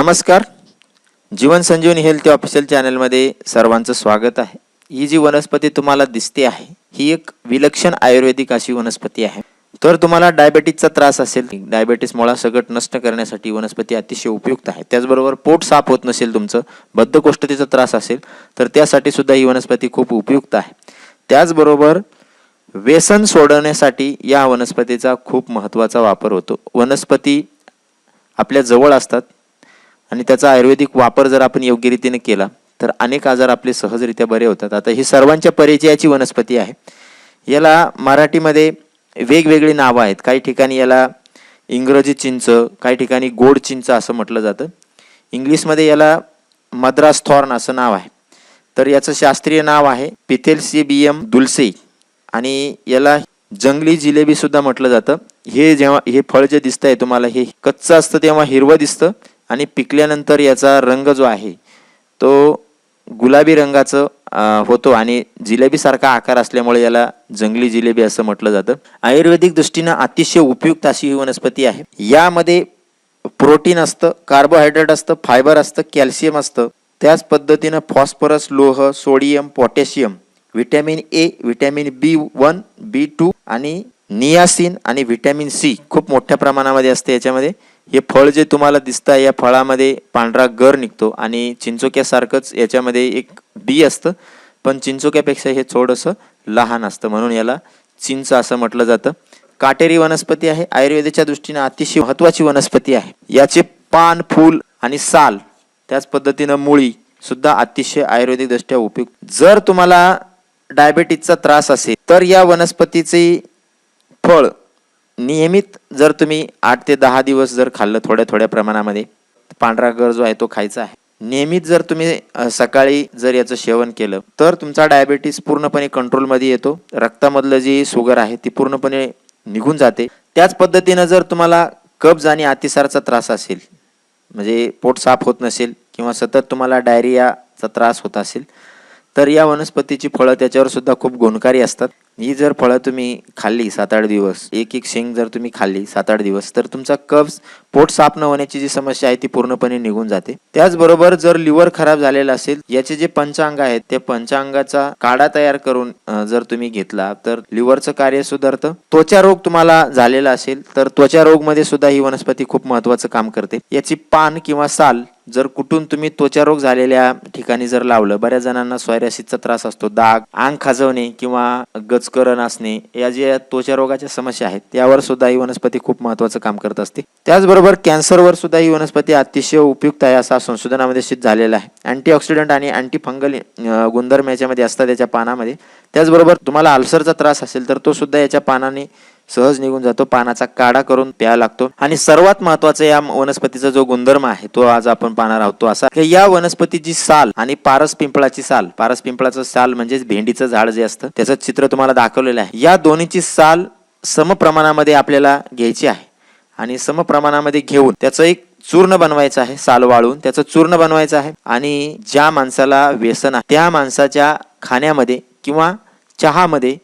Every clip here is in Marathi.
नमस्कार. जीवन संजीवनी हेल्थ ऑफिशियल चॅनलमध्ये सर्वांचं स्वागत आहे. ही जी वनस्पती तुम्हाला दिसते आहे ही एक विलक्षण आयुर्वेदिक अशी वनस्पती आहे. तर तुम्हाला डायबेटीसचा त्रास असेल डायबेटीस मुळा सगट नष्ट करण्यासाठी वनस्पती अतिशय उपयुक्त आहे. त्याचबरोबर पोट साफ होत नसेल तुमचं बद्धकोष्ठतेचा त्रास असेल तर त्यासाठी सुद्धा ही वनस्पती खूप उपयुक्त आहे. त्याचबरोबर व्यसन सोडवण्यासाठी या वनस्पतीचा खूप महत्त्वाचा वापर होतो. वनस्पती आपल्या जवळ असतात आणि त्याचा आयुर्वेदिक वापर जर आपण योग्य रीतीने केला तर अनेक आजार आपले सहजरित्या बरे होतात. आता ही सर्वांच्या परिचयाची वनस्पती आहे. याला मराठीमध्ये वेगवेगळी नावं आहेत. काही ठिकाणी याला इंग्रजी चिंच काही ठिकाणी गोड चिंच असं म्हटलं जातं. इंग्लिशमध्ये याला मद्रास थॉर्न असं नाव आहे. तर याचं शास्त्रीय नाव आहे पिथेल्सिबियम दुलसे. आणि याला जंगली जिलेबी सुद्धा म्हटलं जातं. हे जेव्हा हे फळ जे दिसतंय तुम्हाला हे कच्चं असतं तेव्हा हिरवं दिसतं. आणि पिकल्यानंतर याचा रंग जो आहे तो गुलाबी रंगाचं होतो आणि जिलेबीसारखा आकार असल्यामुळे याला जंगली जिलेबी असं म्हटलं जातं. आयुर्वेदिक दृष्टीनं अतिशय उपयुक्त अशी ही वनस्पती आहे. यामध्ये प्रोटीन असतं कार्बोहायड्रेट असतं फायबर असतं कॅल्शियम असतं. त्याच पद्धतीनं फॉस्फरस लोह sodium potassium vitamin A vitamin B one B two आणि नियासिन आणि व्हिटॅमिन सी खूप मोठ्या प्रमाणामध्ये असते याच्यामध्ये. हे फळ जे तुम्हाला दिसतं या फळामध्ये पांढरा गर निघतो आणि चिंचोक्यासारखंच याच्यामध्ये एक बी असतं. पण चिंचोक्यापेक्षा हे थोडंसं लहान असतं म्हणून याला चिंच असं म्हटलं जातं. काटेरी वनस्पती आहे. आयुर्वेदाच्या दृष्टीने अतिशय महत्वाची वनस्पती आहे. याचे पान फूल आणि साल त्याच पद्धतीनं मुळी सुद्धा अतिशय आयुर्वेदिक दृष्ट्या उपयुक्त. जर तुम्हाला डायबेटीसचा त्रास असेल तर या वनस्पतीची फळ नियमित जर तुम्ही आठ ते दहा दिवस जर खाल्लं थोड्या थोड्या प्रमाणामध्ये पांढरा गर जो आहे तो खायचा आहे. नियमित जर तुम्ही सकाळी जर याचं सेवन केलं तर तुमचा डायबेटीस पूर्णपणे कंट्रोलमध्ये येतो. रक्तामधलं जी शुगर आहे ती पूर्णपणे निघून जाते. त्याच पद्धतीनं जर तुम्हाला कब्ज आणि अतिसारचा त्रास असेल म्हणजे पोट साफ होत नसेल किंवा सतत तुम्हाला डायरियाचा त्रास होत असेल तर या वनस्पतीची फळं त्याच्यावर सुद्धा खूप गुणकारी असतात. ही जर फळं तुम्ही खाल्ली सात आठ दिवस एक एक शेंग जर तुम्ही खाल्ली सात आठ दिवस तर तुमचा कब्ज पोट साफ न होण्याची जी समस्या आहे ती पूर्णपणे निघून जाते. त्याचबरोबर जर लिव्हर खराब झालेला असेल याचे जे पंचांग आहेत त्या पंचांगाचा काढा तयार करून जर तुम्ही घेतला तर लिव्हरचं कार्य सुधारतं. त्वचा रोग तुम्हाला झालेला असेल तर त्वचा रोगमध्ये सुद्धा ही वनस्पती खूप महत्वाचं काम करते. याची पान किंवा साल जर कुठून तुम्ही त्वचारोग झालेल्या ठिकाणी जर लावलं बऱ्याच जणांना सोयऱ्यासीचा त्रास असतो दाग अंग खाजवणे किंवा गचकरण असणे या ज्या त्वचारोगाच्या समस्या आहेत त्यावर सुद्धा ही वनस्पती खूप महत्वाचं काम करत असते. त्याचबरोबर कॅन्सरवर सुद्धा ही वनस्पती अतिशय उपयुक्त आहे असा संशोधनामध्ये सिद्ध झालेला आहे. अँटीऑक्सिडंट आणि अँटीफंगल गुणधर्म याच्यामध्ये असतात याच्या पानामध्ये. त्याचबरोबर तुम्हाला अल्सरचा त्रास असेल तर तो सुद्धा याच्या पानाने सहज निघून जातो पानाचा काढा करून प्या लागतो. आणि सर्वात महत्त्वाचा या वनस्पतीचा जो गुणधर्म आहे तो आज आपण पाहणार आहोत. तो असा की या वनस्पतीची साल आणि पारस पिंपळाची साल पारस पिंपळाचं साल म्हणजेच भेंडीचं झाड जे असतं त्याचं चित्र तुम्हाला दाखवलेलं आहे. या दोन्हीची साल समप्रमाणामध्ये आपल्याला घ्यायची आहे. आणि समप्रमाणामध्ये घेऊन त्याचं एक चूर्ण बनवायचं आहे साल वाळून. त्याचं चूर्ण बनवायचं आहे आणि ज्या माणसाला व्यसन आहे त्या माणसाच्या खाण्यामध्ये किंवा चहामध्ये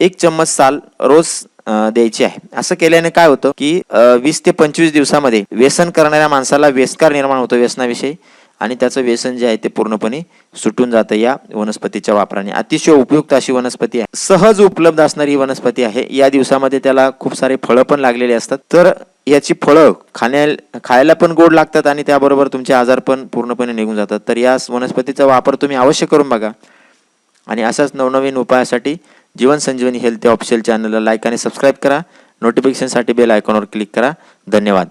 एक चम्मच साल रोज द्यायची आहे. असं केल्याने काय होतं की वीस ते पंचवीस दिवसामध्ये व्यसन करणाऱ्या माणसाला व्यसकार निर्माण होतो व्यसनाविषयी आणि त्याचं व्यसन जे आहे ते पूर्णपणे सुटून जातं या वनस्पतीच्या वापराने. अतिशय उपयुक्त अशी वनस्पती आहे. सहज उपलब्ध असणारी ही वनस्पती आहे. या दिवसामध्ये त्याला खूप सारे फळं पण लागलेली असतात. तर याची फळं खाण्या खायला पण गोड लागतात आणि त्याबरोबर तुमचे आजार पण पूर्णपणे निघून जातात. तर या वनस्पतीचा वापर तुम्ही अवश्य करून बघा. आणि असाच नवनवीन उपायासाठी जीवन संजीवनी हेल्थ ऑफिशियल चॅनलला लाईक आणि सबस्क्राईब करा. नोटिफिकेशनसाठी बेल आयकॉनवर क्लिक करा. धन्यवाद.